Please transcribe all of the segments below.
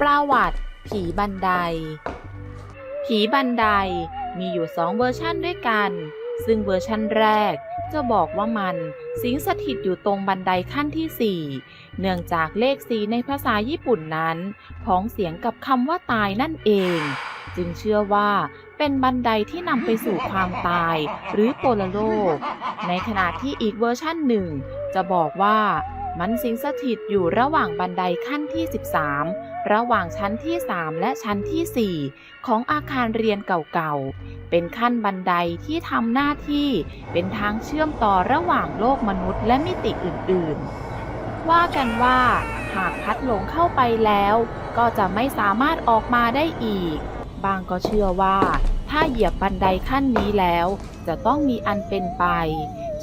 ประวัติ ผีบันได ผีบันไดมีอยู่สองเวอร์ชั่นด้วยกัน ซึ่งเวอร์ชั่นแรกจะบอกว่ามันสิงสถิตอยู่ตรงบันไดขั้นที่ 4 เนื่องจากเลขสีในภาษาญี่ปุ่นนั้นพ้องเสียงกับคำว่าตายนั่นเอง จึงเชื่อว่าเป็นบันไดที่นำไปสู่ความตายหรือโปรโลก ในขณะที่อีกเวอร์ชั่นหนึ่งจะบอกว่า มันสิงสถิตอยู่ระหว่างบันไดขั้นที่ 13 ระหว่างชั้นที่ 3 และชั้นที่ 4 ของอาคารเรียนเก่าๆ เป็นขั้นบันไดที่ทำหน้าที่เป็นทางเชื่อมต่อระหว่างโลกมนุษย์และมิติอื่นๆ ว่ากันว่า หากพัดหลงเข้าไปแล้ว ก็จะไม่สามารถออกมาได้อีก บางก็เชื่อว่า ถ้าเหยียบบันไดขั้นนี้แล้ว จะต้องมีอันเป็นไป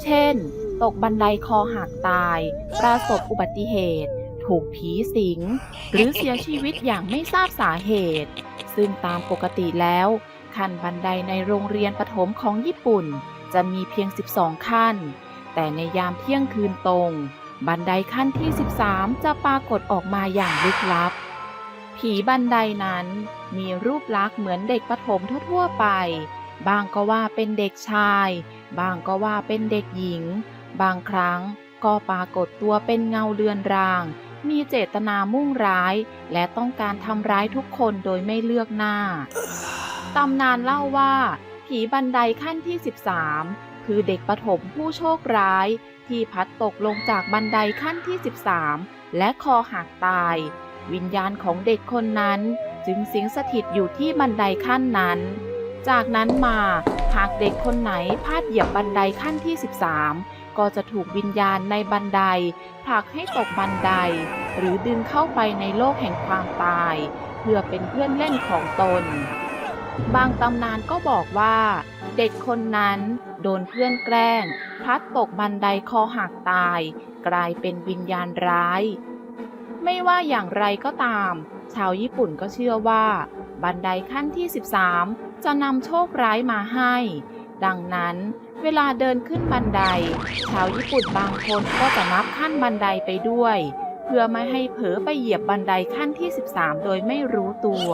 เช่น ตกบันไดคอหักตาย ประสบอุบัติเหตุ ถูกผีสิง หรือเสียชีวิตอย่างไม่ทราบสาเหตุ ซึ่งตามปกติแล้ว ขั้นบันไดในโรงเรียนประถมของญี่ปุ่น จะมีเพียง 12 ขั้น แต่ในยามเที่ยงคืนตรง บันไดขั้นที่ 13 จะปรากฏออกมาอย่างลึกลับ ผีบันไดนั้นมีรูปลักษณ์เหมือนเด็กประถมทั่วๆไปบางก็ว่าเป็นเด็กชาย บางก็ว่าเป็นเด็กหญิง บางครั้งก็ปรากฏตัวเป็นเงาเลือนราง มีเจตนามุ่งร้าย และต้องการทำร้ายทุกคนโดยไม่เลือกหน้า ตำนานเล่าว่า ผีบันไดขั้นที่ 13 คือเด็กประถมผู้โชคร้าย ที่พัดตกลงจากบันไดขั้นที่ 13 และคอหักตาย วิญญาณของเด็กคนนั้นจึงสิงสถิตอยู่ที่บันไดขั้นนั้น จากนั้นมาหากเด็กคนไหนพลาดเหยียบบันไดขั้นที่ 13 ก็จะถูกวิญญาณในบันไดผลักให้ตกบันได หรือดึงเข้าไปในโลกแห่งความตาย เพื่อเป็นเพื่อนเล่นของตน บางตำนานก็บอกว่า เด็กคนนั้นโดนเพื่อนแกล้งพลัดตกบันไดคอหักตาย กลายเป็นวิญญาณร้าย ไม่ว่าอย่างไรก็ตาม ชาวญี่ปุ่นก็เชื่อว่า บันไดขั้นที่ 13 จะนำโชคร้ายมาให้ ดังนั้น เวลาเดินขึ้นบันได ชาวญี่ปุ่นบางคนก็จะนับขั้นบันไดไปด้วย เพื่อไม่ให้เผลอไปเหยียบบันไดขั้นที่ 13 โดยไม่รู้ตัว